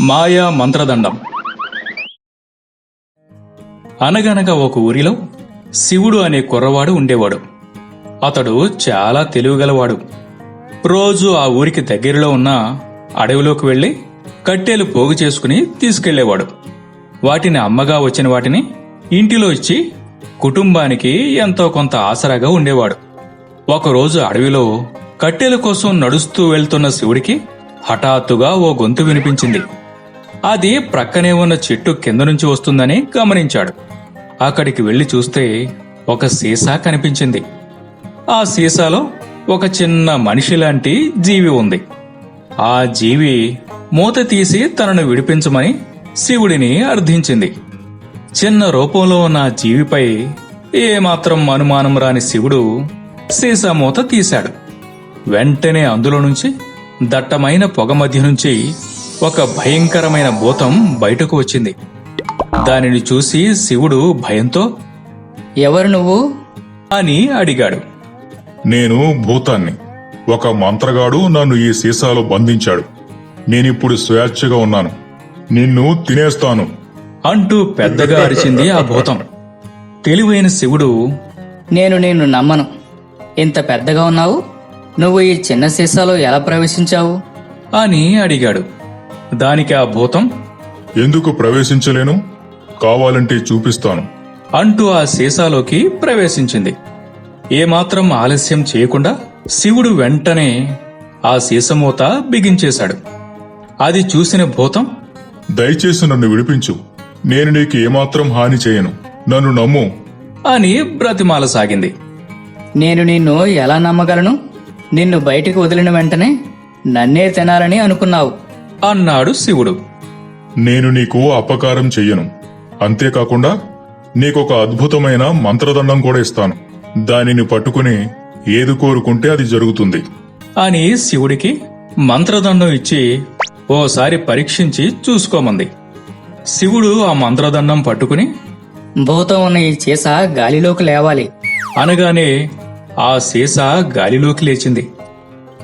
మాయా మంత్రదండం. అనగనగా ఒక ఊరిలో శివుడు అనే కుర్రవాడు ఉండేవాడు. అతడు చాలా తెలివిగలవాడు. రోజు ఆ ఊరికి దగ్గరలో ఉన్న అడవిలోకి వెళ్ళి కట్టెలు పోగు చేసుకుని తీసుకెళ్ళేవాడు వాటిని అమ్మగా వచ్చిన వాటిని ఇంటిలో ఇచ్చి కుటుంబానికి ఎంతో కొంత ఆసరాగా ఉండేవాడు. ఒకరోజు అడవిలో కట్టెల కోసం నడుస్తూ వెళ్తున్న శివుడికి హఠాత్తుగా ఓ గొంతు వినిపించింది. అది ప్రక్కనే ఉన్న చెట్టు కింద నుంచి వస్తుందని గమనించాడు. అక్కడికి వెళ్ళి చూస్తే ఒక సీసా కనిపించింది. ఆ సీసాలో ఒక చిన్న మనిషి లాంటి జీవి ఉంది. ఆ జీవి మూత తీసి తనను విడిపించమని శివుడిని అర్థించింది. చిన్న రూపంలో ఉన్న ఆ జీవిపై ఏమాత్రం అనుమానం రాని శివుడు సీసా మూత తీశాడు. వెంటనే అందులో నుంచి దట్టమైన పొగ మధ్య నుంచి ఒక భయంకరమైన భూతం బయటకు వచ్చింది. దానిని చూసి శివుడు భయంతో ఎవరు నువ్వు? అని అడిగాడు. నేను భూతాన్ని. ఒక మంత్రగాడు నన్ను ఈ సీసాలో బంధించాడు. నేనిప్పుడు స్వేచ్ఛగా ఉన్నాను. నిన్ను తినేస్తాను. అంటూ పెద్దగా అరిచింది ఆ భూతం. తెలివైన శివుడు నేను నిన్ను నమ్మను. ఇంత పెద్దగా ఉన్నావు? నువ్వు ఈ చిన్న సీసాలో ఎలా ప్రవేశించావు? అని అడిగాడు. దానికి ఆ భూతం? ఎందుకు ప్రవేశించలేను? కావాలంటే చూపిస్తాను. అంటూ ఆ సీసాలోకి ప్రవేశించింది. ఏమాత్రం ఆలస్యం చేయకుండా శివుడు వెంటనే ఆ సీసమూత బిగించేశాడు. అది చూసిన భూతం? దయచేసి నన్ను విడిపించు. నేను నీకు ఏమాత్రం హాని చేయను. నన్ను నమ్ము. అని బ్రతిమాల సాగింది. నేను నిన్ను ఎలా నమ్మగలను? నిన్ను బయటికి వదిలిన వెంటనే నన్నే తినాలని అనుకున్నావు. అన్నాడు శివుడు. నేను నీకు అపకారం చెయ్యను. అంతేకాకుండా నీకొక అద్భుతమైన మంత్రదండం కూడా ఇస్తాను. దానిని పట్టుకుని ఏది కోరుకుంటే అది జరుగుతుంది. అని శివుడికి మంత్రదండం ఇచ్చి ఓసారి పరీక్షించి చూసుకోమంది. శివుడు ఆ మంత్రదండం పట్టుకుని భూతం ఉన్న ఈ సీసా గాలిలోకి లేవాలి. అనగానే ఆ సీసా గాలిలోకి లేచింది.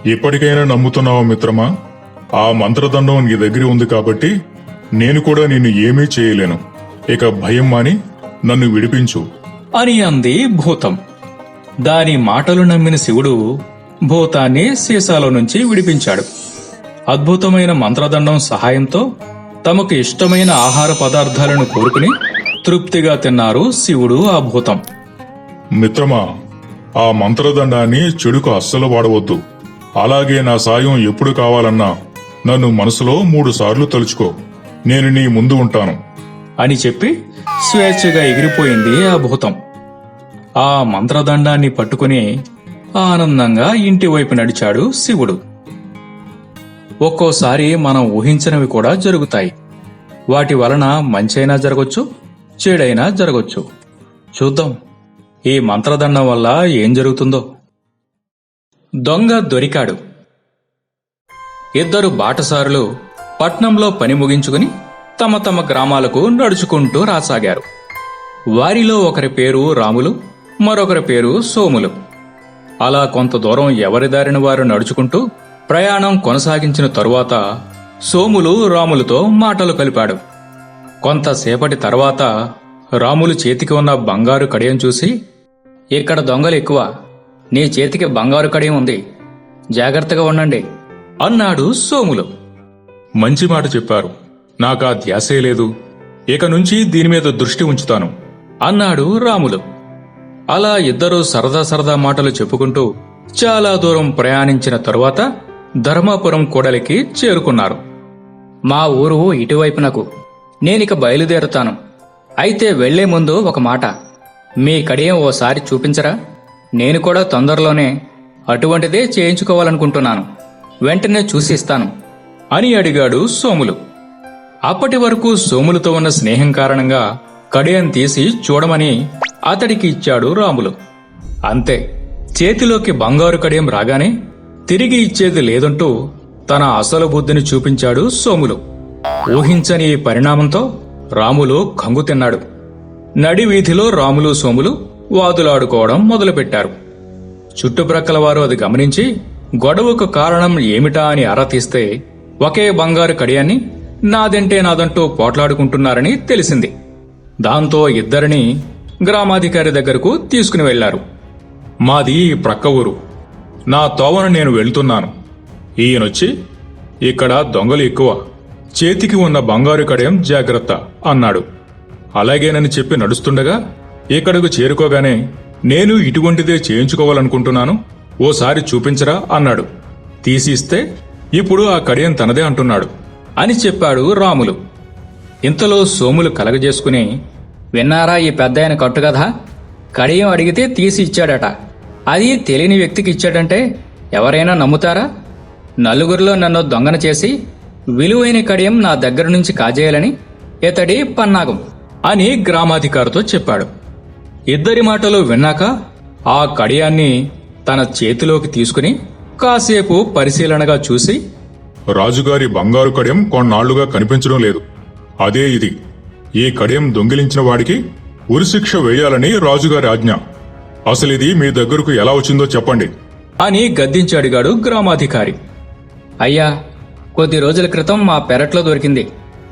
ఇప్పటికైనా నమ్ముతున్నావా మిత్రమా? ఆ మంత్రదండం నీ దగ్గర ఉంది కాబట్టి నేను కూడా నిన్ను ఏమీ చేయలేను. ఇక భయం మాని నన్ను విడిపించు. అని అంది భూతం. దాని మాటలు నమ్మిన శివుడు భూతాన్ని సీసాలో నుంచి విడిపించాడు. అద్భుతమైన మంత్రదండం సహాయంతో తమకు ఇష్టమైన ఆహార పదార్థాలను కోరుకుని తృప్తిగా తిన్నారు శివుడు ఆ భూతం. మిత్రమా ఆ మంత్రదండాన్ని చెడుకు అస్సలు వాడవద్దు. అలాగే నా సాయం ఎప్పుడు కావాలన్నా నన్ను మనసులో మూడు సార్లు తలుచుకో. నేను నీ ముందు ఉంటాను. అని చెప్పి స్వేచ్ఛగా ఎగిరిపోయింది ఆ భూతం. ఆ మంత్రదండాన్ని పట్టుకుని ఆనందంగా ఇంటి వైపు నడిచాడు శివుడు. ఒక్కోసారి మనం ఊహించినవి కూడా జరుగుతాయి. వాటి వలన మంచైనా జరగొచ్చు చెడైనా జరగొచ్చు. చూద్దాం ఈ మంత్రదండం వల్ల ఏం జరుగుతుందో. దొంగ దొరికాడు. ఇద్దరు బాటసారులు పట్నంలో పని ముగించుకుని తమ తమ గ్రామాలకు నడుచుకుంటూ రాసాగారు. వారిలో ఒకరి పేరు రాములు మరొకరి పేరు సోములు. అలా కొంత దూరం ఎవరి దారిన వారు నడుచుకుంటూ ప్రయాణం కొనసాగించిన తరువాత సోములు రాములతో మాటలు కలిపాడు. కొంతసేపటి తర్వాత రాములు చేతికి ఉన్న బంగారు కడియం చూసి ఇక్కడ దొంగలు ఎక్కువ. నీ చేతికి బంగారు కడియం ఉంది. జాగ్రత్తగా ఉండండి. అన్నాడు సోములు. మంచి మాట చెప్పారు. నాకా ధ్యాసే లేదు. ఇక నుంచి దీని మీద దృష్టి ఉంచుతాను అన్నాడు రాములు. అలా ఇద్దరూ సరదా సరదా మాటలు చెప్పుకుంటూ చాలా దూరం ప్రయాణించిన తరువాత ధర్మాపురం కూడలికి చేరుకున్నారు. మా ఊరు ఇటువైపునకు. నేనిక బయలుదేరుతాను. అయితే వెళ్ళే ముందు ఒక మాట. మీ కడియం ఓసారి చూపించరా? నేను కూడా తొందరలోనే అటువంటిదే చేయించుకోవాలనుకుంటున్నాను. వెంటనే చూసి ఇస్తాను అని అడిగాడు సోములు. అప్పటి వరకు సోములతో ఉన్న స్నేహం కారణంగా కడియం తీసి చూడమని అతడికి ఇచ్చాడు రాములు. అంతే చేతిలోకి బంగారు కడియం రాగానే తిరిగి ఇచ్చేది లేదంటూ తన అసలు బుద్ధిని చూపించాడు సోములు. ఊహించని పరిణామంతో రాములు కంగు తిన్నాడు. నడి వీధిలో రాములు సోములు వాదులాడుకోవడం మొదలుపెట్టారు. చుట్టుప్రక్కల వారు అది గమనించి గొడవకు కారణం ఏమిటా అని ఆరా తీస్తే ఒకే బంగారు కడియాన్ని నాదంటే నాదంటూ పోట్లాడుకుంటున్నారని తెలిసింది. దాంతో ఇద్దరిని గ్రామాధికారి దగ్గరకు తీసుకుని వెళ్ళారు మాది ప్రక్క ఊరు. నా తోవను నేను వెళ్తున్నాను. ఈయనొచ్చి ఇక్కడ దొంగలు ఎక్కువ. చేతికి ఉన్న బంగారు కడయం జాగ్రత్త అన్నాడు. అలాగేనని చెప్పి నడుస్తుండగా ఇక్కడకు చేరుకోగానే నేను ఇటువంటిదే చేయించుకోవాలనుకుంటున్నాను. ఓసారి చూపించరా అన్నాడు. తీసిస్తే ఇప్పుడు ఆ కడియం తనదే అంటున్నాడు అని చెప్పాడు రాములు. ఇంతలో సోములు కలగజేసుకుని విన్నారా ఈ పెద్ద ఆయన కదా కడియం అడిగితే తీసి ఇచ్చాడట. అది తెలియని వ్యక్తికి ఇచ్చాడంటే ఎవరైనా నమ్ముతారా? నలుగురిలో నన్ను దొంగన చేసి విలువైన కడియం నా దగ్గర నుంచి కాజేయాలని ఇతడి పన్నాగం అని గ్రామాధికారితో చెప్పాడు. ఇద్దరి మాటలు విన్నాక ఆ కడియాన్ని తన చేతిలోకి తీసుకుని కాసేపు పరిశీలనగా చూసి రాజుగారి బంగారు కడియం కొన్నాళ్ళుగా కనిపించడం లేదు. అదే ఇది. ఈ కడియం దొంగిలించిన వాడికి ఉరిశిక్ష వేయాలని రాజుగారి ఆజ్ఞ. అసలిది మీ దగ్గరకు ఎలా వచ్చిందో చెప్పండి. అని గద్దించడిగాడు గ్రామాధికారి. అయ్యా కొద్ది రోజుల క్రితం మా పెరట్లో దొరికింది.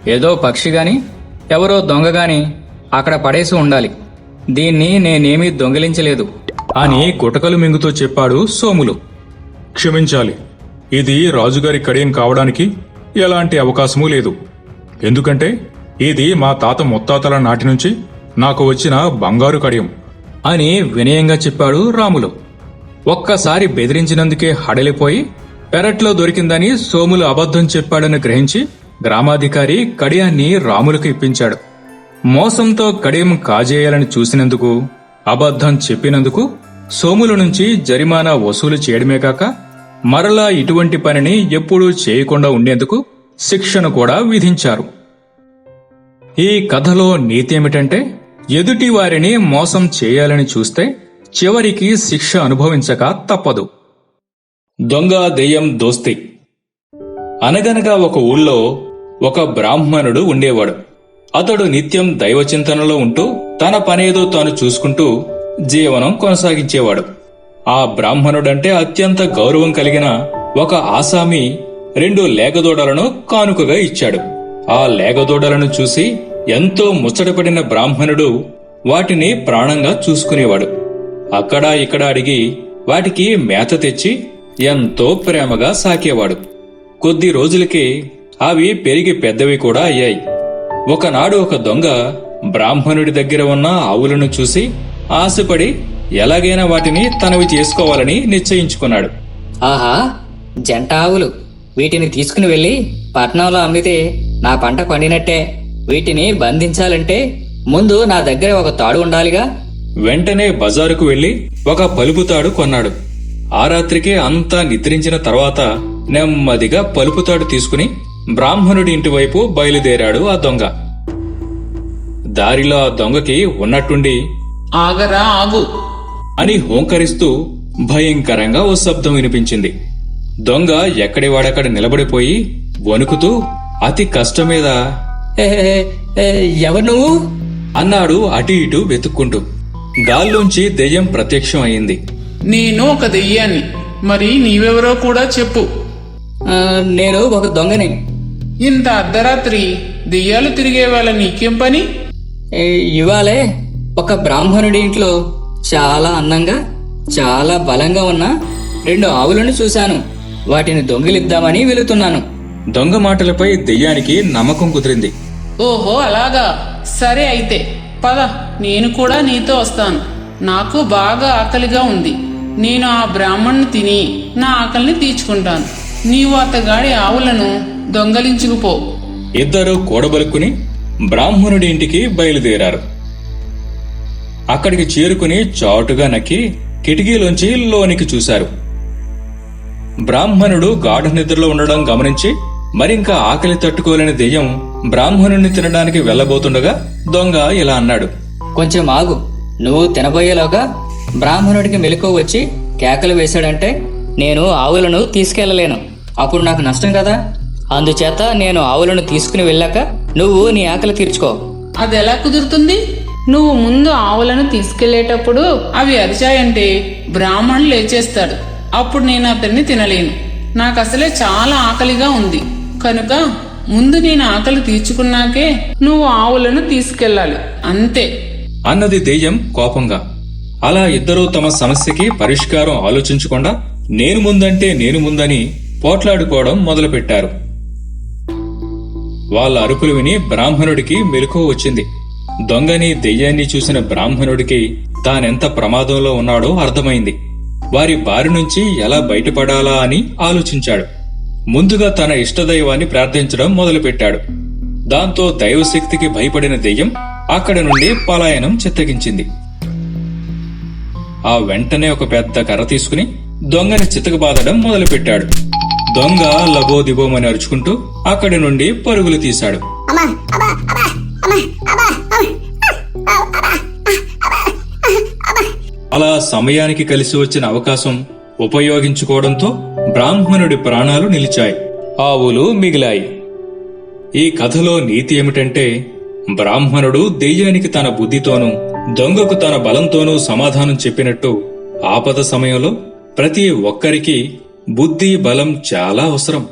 ఏదో పక్షి గాని ఎవరో దొంగ గాని అక్కడ పడేసి ఉండాలి. దీన్ని నేనేమీ దొంగిలించలేదు. అని గుటకలు మింగుతూ చెప్పాడు సోములు. క్షమించాలి. ఇది రాజుగారి కడియం కావడానికి ఎలాంటి అవకాశమూ లేదు. ఎందుకంటే ఇది మా తాత ముత్తాతల నాటి నుంచి నాకు వచ్చిన బంగారు కడియం అని వినయంగా చెప్పాడు రాములు. ఒక్కసారి బెదిరించినందుకే హడలిపోయి పెరట్లో దొరికిందని సోములు అబద్ధం చెప్పాడని గ్రహించి గ్రామాధికారి కడియాన్ని రాములకు ఇప్పించాడు. మోసంతో కడియం కాజేయాలని చూసినందుకు అబద్ధం చెప్పినందుకు సోముల నుంచి జరిమానా వసూలు చేయడమే కాక మరలా ఇటువంటి పనిని ఎప్పుడూ చేయకుండా ఉండేందుకు శిక్షను కూడా విధించారు. ఈ కథలో నీతేమిటంటే ఎదుటి వారిని మోసం చేయాలని చూస్తే చివరికి శిక్ష అనుభవించక తప్పదు. దొంగ దెయ్యం దోస్తి. అనగనగా ఒక ఊళ్ళో ఒక బ్రాహ్మణుడు ఉండేవాడు. అతడు నిత్యం దైవచింతనలో ఉంటూ తన పనేదో తాను చూసుకుంటూ జీవనం కొనసాగించేవాడు. ఆ బ్రాహ్మణుడంటే అత్యంత గౌరవం కలిగిన ఒక ఆసామి రెండు లేగదూడలను కానుకగా ఇచ్చాడు. ఆ లేగదూడలను చూసి ఎంతో ముచ్చటపడిన బ్రాహ్మణుడు వాటిని ప్రాణంగా చూసుకునేవాడు. అక్కడా ఇక్కడ అడిగి వాటికి మేత తెచ్చి ఎంతో ప్రేమగా సాకేవాడు. కొద్ది రోజులకే అవి పెరిగి పెద్దవి కూడా అయ్యాయి. ఒకనాడు ఒక దొంగ బ్రాహ్మణుడి దగ్గర ఉన్న ఆవులను చూసి ఆశపడి ఎలాగైనా వాటిని తనవి చేసుకోవాలని నిశ్చయించుకున్నాడు. ఆహా జంట ఆవులు వీటిని తీసుకుని వెళ్ళి పట్నంలో అమ్మితే నా పంట పండినట్టే. వీటిని బంధించాలంటే ముందు నా దగ్గర ఒక తాడు ఉండాలిగా. వెంటనే బజారుకు వెళ్ళి ఒక పలుపుతాడు కొన్నాడు. ఆ రాత్రికే అంతా నిద్రించిన తర్వాత నెమ్మదిగా పలుపుతాడు తీసుకుని బ్రాహ్మణుడి ఇంటి వైపు బయలుదేరాడు ఆ దొంగ. దారిలో ఆ దొంగకి ఉన్నట్టుండి ఆగరా ఆగు. అని హోంకరిస్తూ భయంకరంగా ఓ శబ్దం వినిపించింది. దొంగ ఎక్కడి వాడక్కడ నిలబడిపోయి వణుకుతూ అతి కష్టం మీద నువ్వు? అన్నాడు అటు ఇటు వెతుక్కుంటూ. గాల్లోంచి దెయ్యం ప్రత్యక్షం అయింది నేను ఒక దెయ్యాన్ని. మరి నీవెవరో కూడా చెప్పు. నేను ఒక దొంగని. ఇంత అర్ధరాత్రి దెయ్యాలు తిరిగే వాళ్ళ నీకేం పని? ఇవాళే ఒక బ్రాహ్మణుడి ఇంట్లో చాలా అందంగా చాలా బలంగా ఉన్న రెండు ఆవులను చూశాను. వాటిని దొంగిలిద్దామని వెళుతున్నాను. దొంగ మాటలపై దెయ్యానికి నమ్మకం కుదిరింది. ఓహో అలాగా. సరే అయితే పద. నేను కూడా నీతో వస్తాను. నాకు బాగా ఆకలిగా ఉంది. నేను ఆ బ్రాహ్మణ్ణి తిని నా ఆకలిని తీర్చుకుంటాను. నీవు అతగాడి ఆవులను దొంగలించుకుపో ఇద్దరు కూడబలుక్కుని బ్రాహ్మణుడి ఇంటికి బయలుదేరారు. అక్కడికి చేరుకుని చాటుగా నక్కి కిటికీలోంచి లోనికి చూశారు. బ్రాహ్మణుడు గాఢ నిద్రలో ఉండడం గమనించి మరింకా ఆకలి తట్టుకోలేని దెయ్యం బ్రాహ్మణుణ్ణి తినడానికి వెళ్ళబోతుండగా దొంగ ఇలా అన్నాడు. కొంచెం ఆగు నువ్వు తినబోయేలోగా బ్రాహ్మణుడికి మెలకు వచ్చి కేకలు వేశాడంటే నేను ఆవులను తీసుకెళ్ళలేను అప్పుడు నాకు నష్టం కదా? అందుచేత నేను ఆవులను తీసుకుని వెళ్ళాక నువ్వు నీ ఆకలి తీర్చుకో. అది ఎలా కుదురుతుంది? నువ్వు ముందు ఆవులను తీసుకెళ్ళేటప్పుడు అవి అరిచాయంటే బ్రాహ్మణులు లేచేస్తాడు అప్పుడు నేను అతన్ని తినలేను. నాకు అసలే చాలా ఆకలిగా ఉంది. కనుక ముందు నేను ఆకలి తీర్చుకున్నాకే నువ్వు ఆవులను తీసుకెళ్ళాలి. అంతే. అన్నది దెయ్యం కోపంగా. అలా ఇద్దరూ తమ సమస్యకి పరిష్కారం ఆలోచించకుండా నేను ముందంటే నేను ముందని పోట్లాడుకోవడం మొదలుపెట్టారు. వాళ్ళ అరుపులు విని బ్రాహ్మణుడికి మెలకువ వచ్చింది. దొంగని దెయ్యాన్ని చూసిన బ్రాహ్మణుడికి తానెంత ప్రమాదంలో ఉన్నాడో అర్థమైంది. వారి బారి నుంచి ఎలా బయటపడాలా అని ఆలోచించాడు. ముందుగా తన ఇష్టదైవాన్ని ప్రార్థించడం మొదలుపెట్టాడు. దాంతో దైవశక్తికి భయపడిన దెయ్యం అక్కడి నుండి పలాయనం చిత్తగించింది. ఆ వెంటనే ఒక పెద్ద కర్ర తీసుకుని దొంగని చితకబాదడం మొదలుపెట్టాడు. దొంగ లబోదిబోమని అరుచుకుంటూ అక్కడి నుండి పరుగులు తీశాడు. అలా సమయానికి కలిసి వచ్చిన అవకాశం ఉపయోగించుకోవడంతో బ్రాహ్మణుడి ప్రాణాలు నిలిచాయి. ఆవులు మిగిలాయి. ఈ కథలో నీతి ఏమిటంటే బ్రాహ్మణుడు దెయ్యానికి తన బుద్ధితోనూ దొంగకు తన బలంతోనూ సమాధానం చెప్పినట్టు ఆపద సమయంలో ప్రతి ఒక్కరికి బుద్ధి బలం చాలా అవసరం.